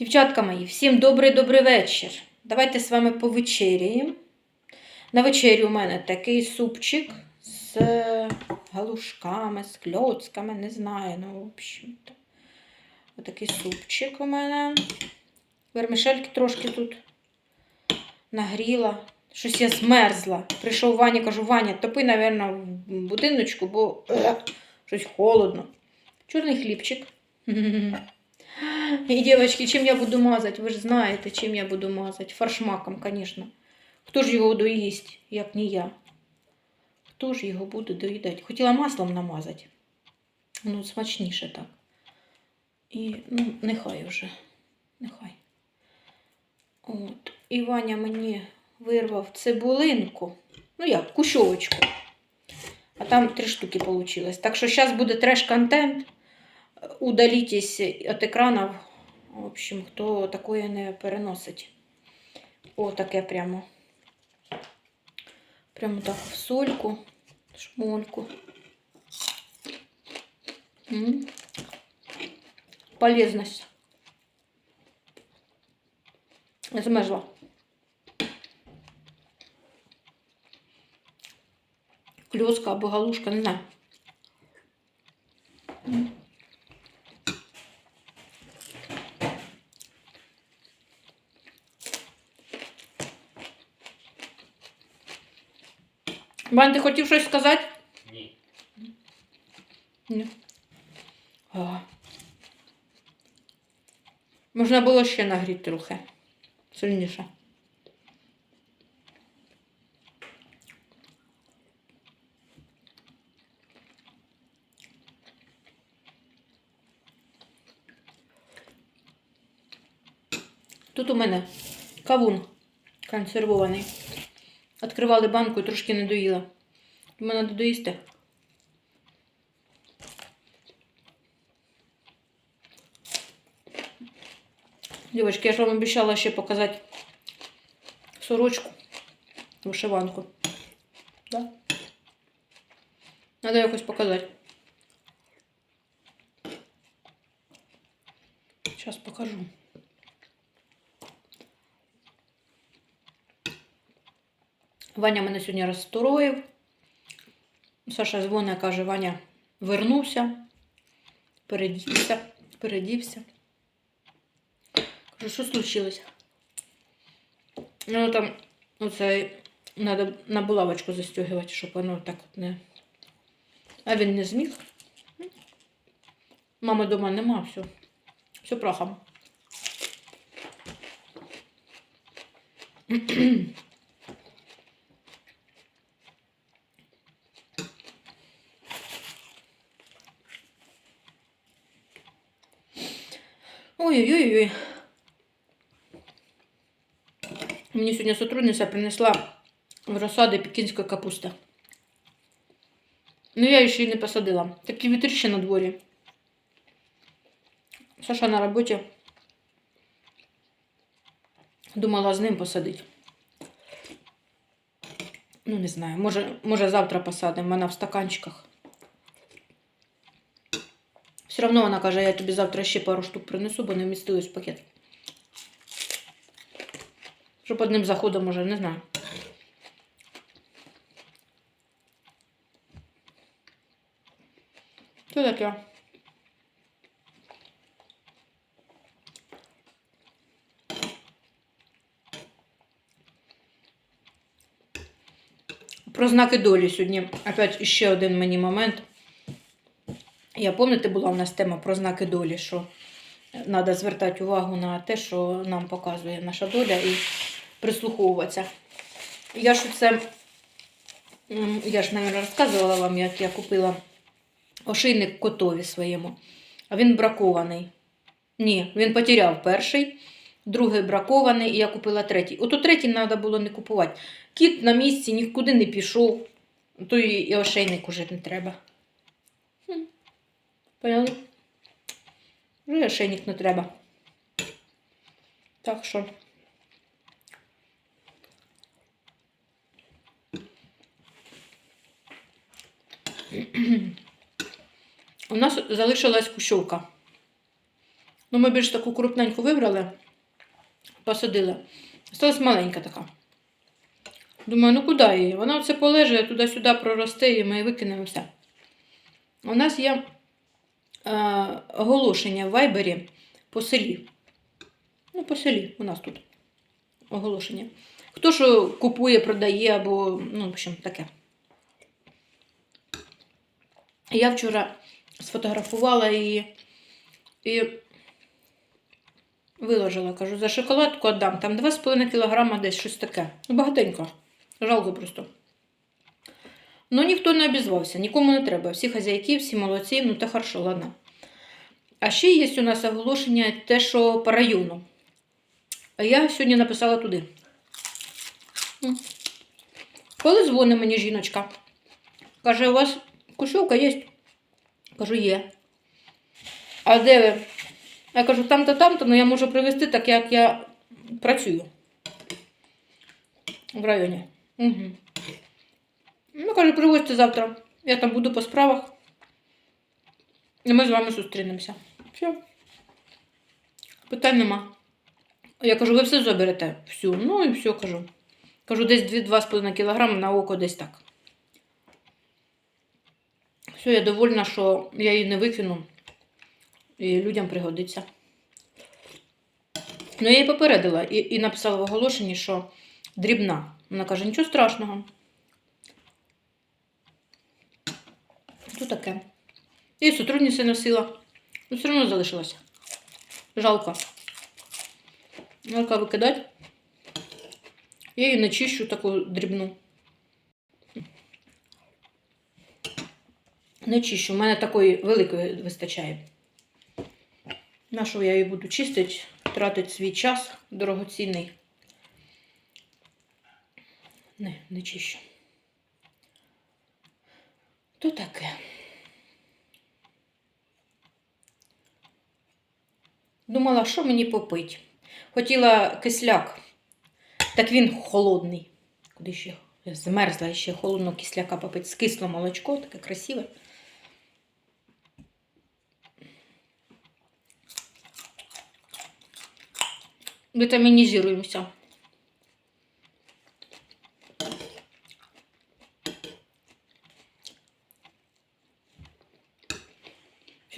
Дівчатка мої, всім добрий-добрий вечір. Давайте з вами повечеряємо. На вечері у мене такий супчик з галушками, з кльоцками, не знаю, ну, в общем-то. Отакий супчик у мене. Вермішельки трошки тут нагріла. Щось я змерзла. Прийшов Ваня, кажу, Ваня, топи, мабуть, в будиночку, бо е, щось холодно. Чорний хлібчик. И, девочки, чим я буду мазати? Ви ж знаєте, чим я буду мазати. Фаршмаком, звісно. Хто ж його доїсть, як не я? Хто ж його буде доїдати? Хотіла маслом намазати. Ну, смачніше так. І, ну, нехай вже. Нехай. От. І Ваня мені вирвав цибулинку. Ну як, кущовочку. А там три штуки вийшло. Так що зараз буде треш-контент. Удалітесь від екранів. В общем, хто такое не переносить. О, таке прямо. Прямо так в сольку, шмольку. М. Полезность. Змерзла. Кльоска або галушка, не знаю. Вань, ти хотів щось сказати? Ні. Ні. А. Можна було ще нагріти трохи. Сильніше. Тут у мене кавун консервований. Відкривали банку і трошки не доїла. У мене треба доїсти. Дівчатки, я ж вам обіцяла ще показати сорочку, вишиванку. Да? Надо якось показати. Зараз покажу. Ваня мене сьогодні розстроїв. Саша дзвонить, каже, Ваня вернувся, передівся, передівся. Кажу, що случилось? Ну там оце треба на булавочку застегувати, щоб воно так от не. А він не зміг. Мами вдома нема, все. Все прахом. Ой-ой-ой. Мені сьогодні сотрудниця принесла в розсади пекінська капуста. Ну, я її й не посадила. Такі вітрища на дворі. Саша на роботі. Думала з ним посадити. Ну, не знаю. Може, може завтра посадимо. Вона в стаканчиках. Все одно вона каже, я тобі завтра ще пару штук принесу, бо не вмістились в пакет. Щоб одним заходом уже, не знаю. Що таке? Про знаки долі сьогодні. Опять ще один мені момент. Я пам'ятаєте, була у нас тема про знаки долі, що треба звертати увагу на те, що нам показує наша доля, і прислуховуватися. Я ж це, я ж, мабуть, розказувала вам, як я купила ошейник котові своєму, а він бракований. Ні, він потеряв перший, другий бракований, і я купила третій. Ото третій треба було не купувати. Кіт на місці нікуди не пішов, то і ошейник уже не треба. Поняли? Вже і ошейник не треба. Так що. У нас залишилась кущовка. Ну, ми більш таку крупненьку вибрали, посадили. Осталась маленька така. Думаю, ну куди її? Вона оце полежить, туди-сюди проросте, і ми викинемо все. У нас є оголошення в Вайбері по селі. Ну, по селі у нас тут оголошення. Хто що купує, продає, або, ну, в общем, таке. Я вчора сфотографувала її і виложила, кажу, за шоколадку віддам. Там 2,5 кг десь щось таке. Ну, багатенько. Жалко просто. Ну, ніхто не обізвався, нікому не треба. Всі хазяйки, всі молодці, ну та хорошо, ладно. А ще є у нас оголошення те, що по району. А я сьогодні написала туди. Коли дзвонить мені жіночка, каже, у вас кушовка є? Кажу, є. А де ви? Я кажу, там-то, там-то, ну я можу привезти так, як я працюю в районі. Угу. Ну, каже, привозьте завтра. Я там буду по справах. І ми з вами зустрінемося. Все. Питань нема. Я кажу, ви все заберете? Всю. Ну і все кажу. Кажу, десь 2-2,5 кг на око десь так. Все, я довольна, що я її не викину. І людям пригодиться. Ну, я її попередила і, і написала в оголошенні, що дрібна. Вона каже, нічого страшного. Що таке? І сотрудниця носила. Ну, все одно залишилося. Жалко. Жалко викидати. Я її не чищу таку дрібну. Не чищу. У мене такої великої вистачає. На що я її буду чистити, тратити свій час дорогоцінний. Не, не чищу. То таке. Думала, що мені попить. Хотіла кисляк, так він холодний. Куди ще? Змерзла ще холодного кисляка попити. Скисло молочко, таке красиве. Витамінізуємося.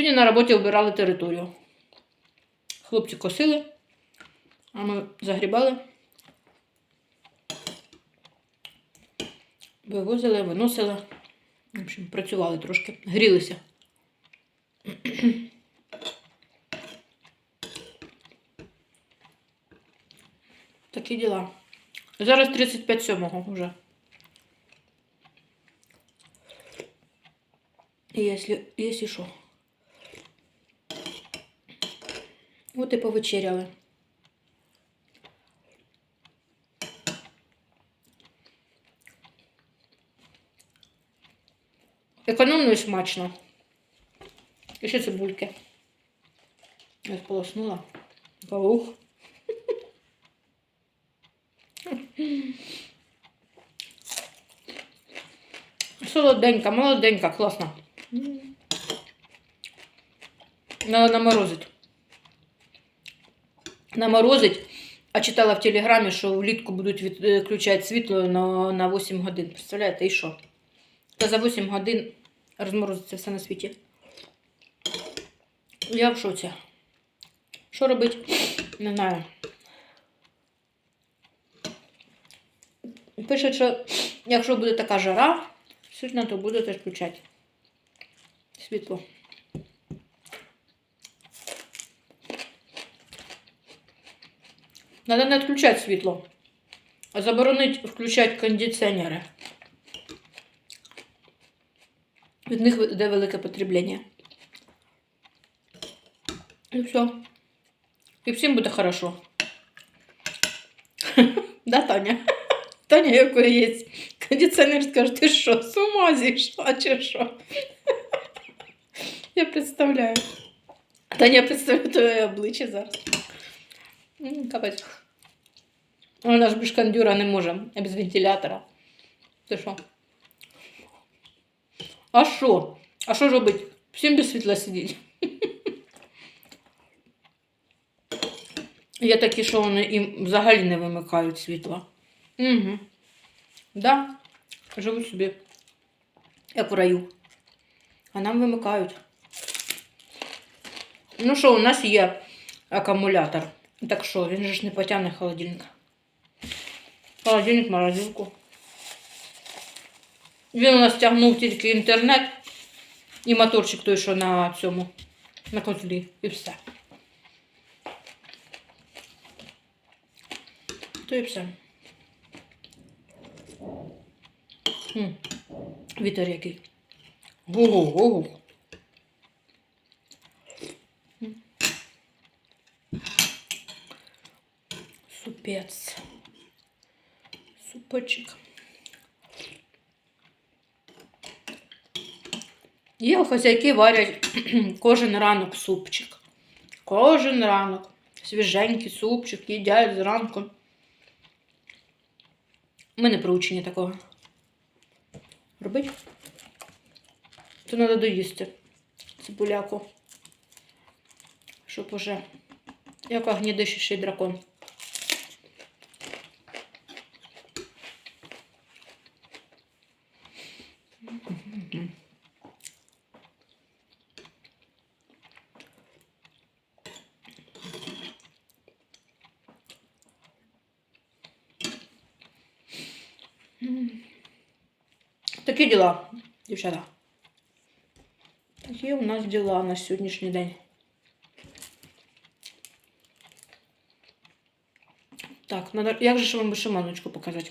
Сьогодні на роботі обирали територію. Хлопці косили, а ми загрібали, вивозили, виносили. В общем, працювали трошки, грілися. Такі діла. Зараз 35 сьомого вже. Якщо, якщо що. От і повечеряли. Економно і смачно. І ще цибульки. Я сполоснула. Ух. Солоденька, молоденька, класно. Надо наморозить. Наморозить. А читала в телеграмі, що влітку будуть відключати світло на, на 8 годин. Представляєте, і що? Та за 8 годин розморозиться все на світі. Я в шоці. Що робити? Не знаю. Пишуть, що якщо буде така жара, сильно, то будете включати світло. Надо не відключати світло, а заборонити включати кондиціонери. Від них йде велике потреблення. І все. І всім буде хорошо. Да, Таня? Таня, якої є кондиціонер, скаже, ти що, з ума зійшла чи що? Я представляю. Таня, я представляю твоє обличчя зараз. Капець. Вона ж без кондюра не може, а без вентилятора. Ти що? А що? А що робить? Всім без світла сидіть. Є такі, що вони і взагалі не вимикають світло. Угу. Да. Живуть собі, як в раю. А нам вимикають. Ну що, у нас є акумулятор. Так що, він же ж не потягне холодильник. Холодильник, морозилку. Він у нас тягнув тільки інтернет і моторчик той, що на цьому, на котлі. І все. То і все. М. Вітер який. Гу-гу-гу. М. Супець. Супочек. Є хазяйки варять кожен ранок супчик. Кожен ранок. Свіженький супчик їдять зранку. Ми не приучені такого. Робить? То треба доїсти цибуляку. Щоб уже як огнідишіший дракон. Такі діла, дівчата. Такі у нас діла на сьогоднішній день. Так, надо... як же ж вам вишиманочку показати?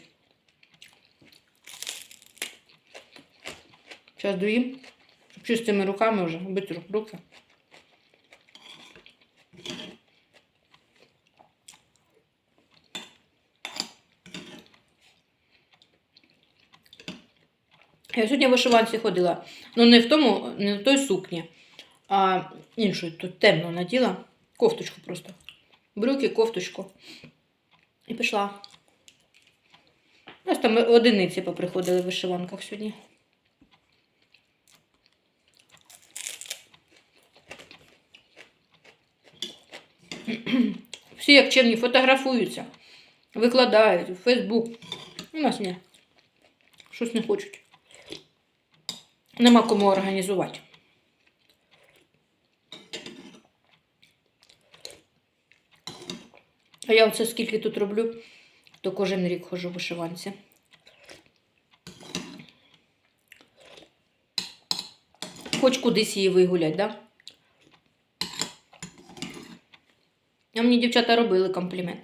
Зараз доїм, чистими руками вже бити ру- руки. Я сьогодні в вишиванці ходила. Ну, не в тому, не в той сукні, а іншою, тут темно наділа. Кофточку просто. Брюки, кофточку. І пішла. Нас там одиниці поприходили в вишиванках сьогодні. Всі як чемні фотографуються, викладають у Фейсбук. У нас ні. Щось не хочуть. Нема кому організувати. А я оце скільки тут роблю, то кожен рік ходжу в вишиванці. Хоч кудись її вигулять, да? А мені дівчата робили комплімент.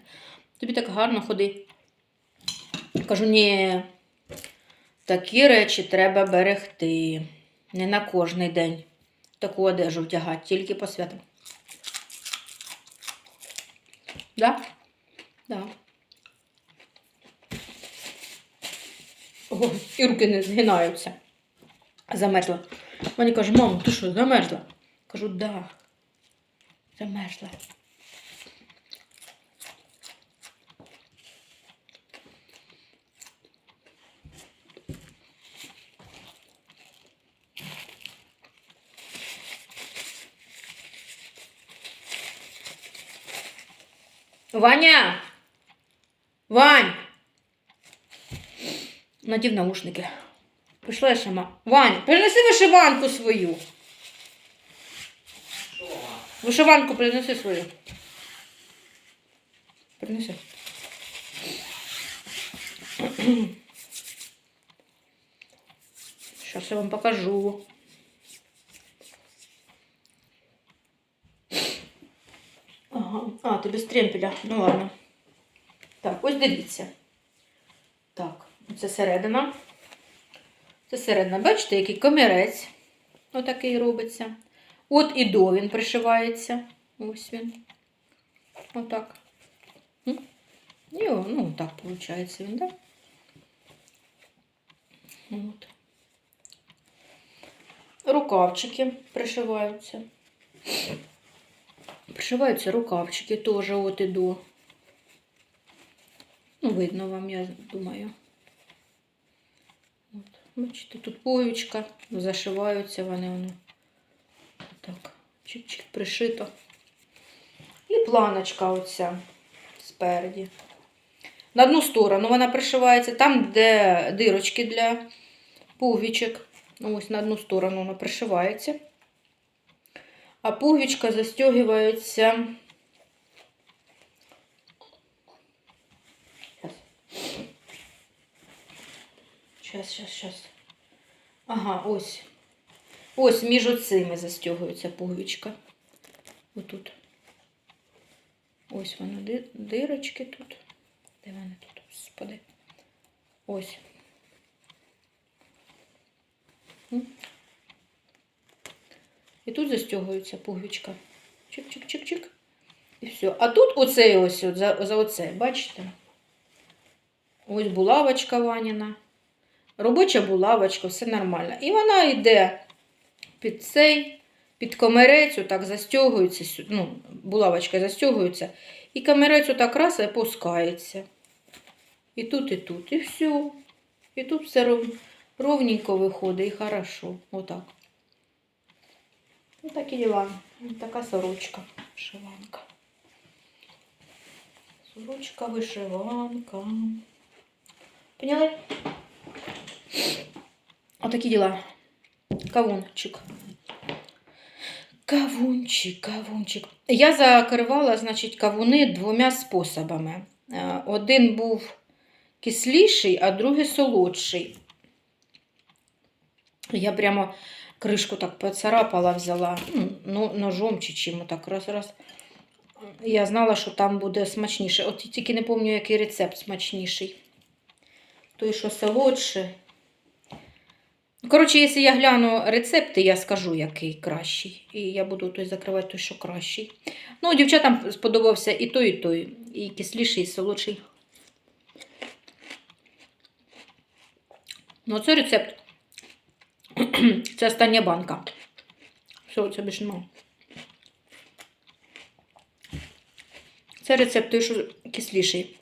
Тобі так гарно ходи. Кажу, ні, такі речі треба берегти. Не на кожний день таку одежу вдягати, тільки по святам. Да? Да. О, і руки не згинаються. Замерзла. Мені каже, мамо, ти що, замерзла? Кажу, да. Замерзла. Ваня! Вань! Надів наушники. Пішла я сама. Вань, принеси вишиванку свою. Вишиванку принеси свою. Принеси. Сейчас я вам покажу. Ага. А, ти без тремпеля. Ну ладно. Так, ось дивіться. Так, це середина. Це середина. Бачите, який комірець. Отакий робиться. От і до він пришивається. Ось він. Отак. І, ну, так виходить він, так? Да? От. Рукавчики пришиваються. Пришиваються рукавчики теж от і до. Ну, видно вам, я думаю. От. Бачите, тут поючка, зашиваються вони воно. Так, чик-чик пришито. І планочка оця. спереді. На одну сторону вона пришивається, там, де дирочки для пуговичок. Ось на одну сторону вона пришивається. А пуговичка застегивається. Сейчас, сейчас, сейчас. Ага, ось. Ось між оцими застягується пуговичка. Отут. Ось воно, ди- дирочки тут. Де вони тут, господи? Ось. І тут застягується пуговичка. Чик-чик-чик-чик. І все. А тут оце ось от, за, за оце, бачите? Ось булавочка Ваніна. Робоча булавочка, все нормально. І вона йде під цей, під комерець, отак застягується, ну, булавочка застягується, і комерець отак раз і опускається. І тут, і тут, і все. І тут все ров... ровненько виходить, і хорошо. Отак. Ось такі діла. Така сорочка, вишиванка. Сорочка, вишиванка. Поняли? Отакі діла. Кавунчик. Кавунчик, кавунчик. Я закривала, значить, кавуни двома способами. Е, Один був кисліший, а другий солодший. Я прямо кришку так поцарапала, взяла ну, ножом чи чим, так раз-раз. Я знала, що там буде смачніше. От тільки не пам'ятаю, який рецепт смачніший. Той, що солодший. Ну, Коротше, якщо я гляну рецепти, я скажу, який кращий. І я буду той закривати той, що кращий. Ну, дівчатам сподобався і той, і той. І кисліший, і солодший. Ну, це рецепт. Це остання банка. Все, це більше нема. Це рецепт той, що кисліший.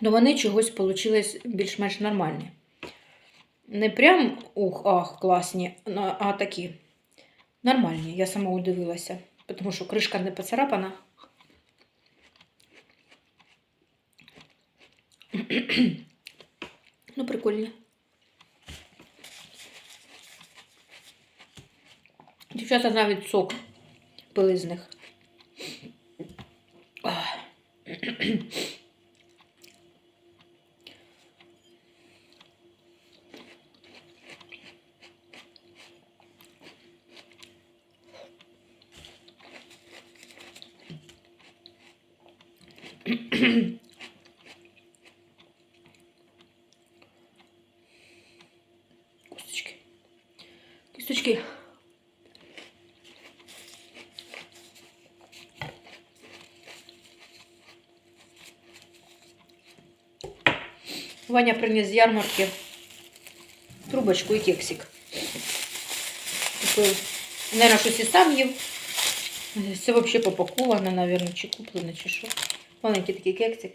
Ну, вони чогось получились більш-менш нормальні. Не прям ух, ах, класні, а такі нормальні. Я сама удивилася, тому що кришка не поцарапана. Ну, прикольно. Дівчата навіть сок пили з них. Ваня приніс ярмарки трубочку і кексик. Купив. Наверное, щось і сам їв. Це взагалі попаковане, наверное, чи куплене, чи що. Маленький такий кексик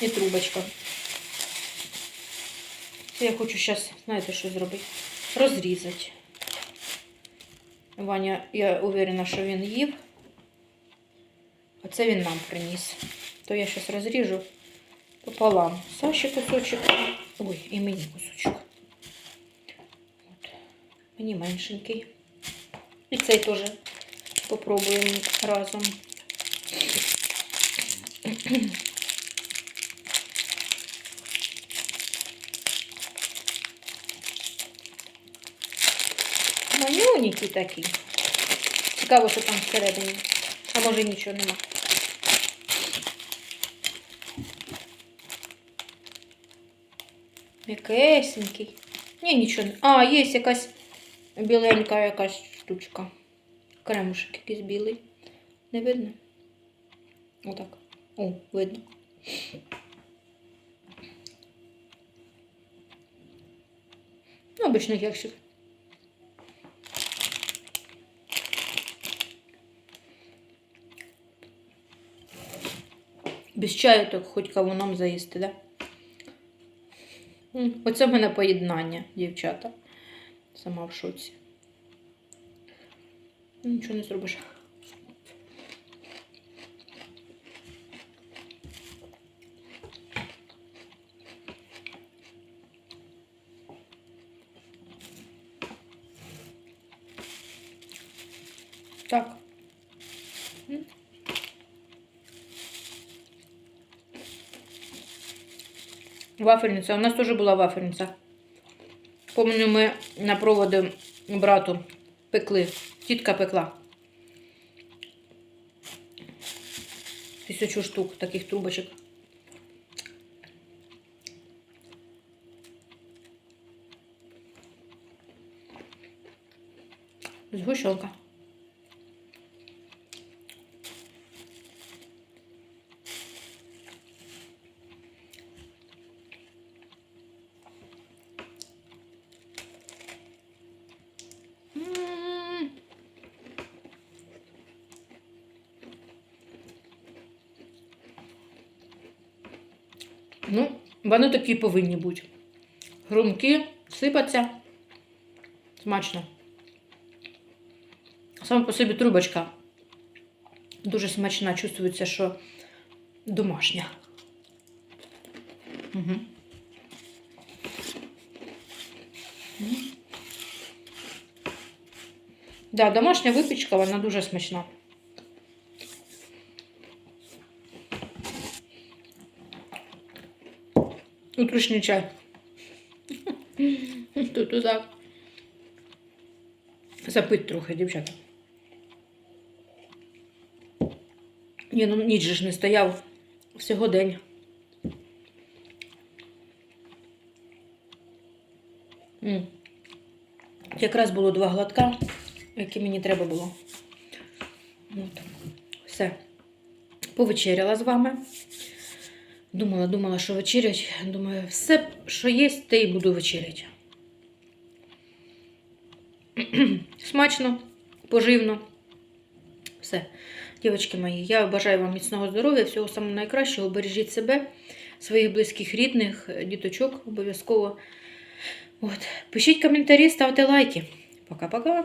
і трубочка. Це я хочу зараз, знаєте, що зробити? Розрізати. Ваня, я уверена, що він їв. А це він нам приніс. То я зараз розріжу пополам. Саші кусочок. Ой, і мені кусочок. От. Мені меншенький. І цей теж попробуємо разом. Манюнький такий. Цікаво, що там всередині. А може нічого нема. М'якесенький. Ні, нічого. А, є якась біленька якась штучка. Кремушек якийсь білий. Не видно? Отак. О, видно. Ну, обичний кексик. Без чаю так хоч кавуном заїсти, да? Оце в мене поєднання, дівчата. Сама в шоці. Нічого не зробиш. Вафельниця. У нас теж була вафельниця. Помню, ми на проводи брату пекли. Тітка пекла. Тисячу штук таких трубочок. Згущенка. Ну, вони такі повинні бути. Грунки, сипаться. Смачно. Саме по собі трубочка дуже смачна, чувствується, що домашня. Угу. Да, домашня випічка, вона дуже смачна. Утрішній чай. Тут отак. Запить трохи, дівчата. Ні, ну ніч же ж не стояв. Всього день. М. Якраз було два глотка, які мені треба було. От. Все. Повечеряла з вами. Думала, думала, що вечерять. Думаю, все, що є, те і буду вечеряти. Смачно, поживно. Все. Дівчатки мої, я бажаю вам міцного здоров'я, всього самого найкращого. Бережіть себе, своїх близьких, рідних, діточок обов'язково. От. Пишіть коментарі, ставте лайки. Пока-пока.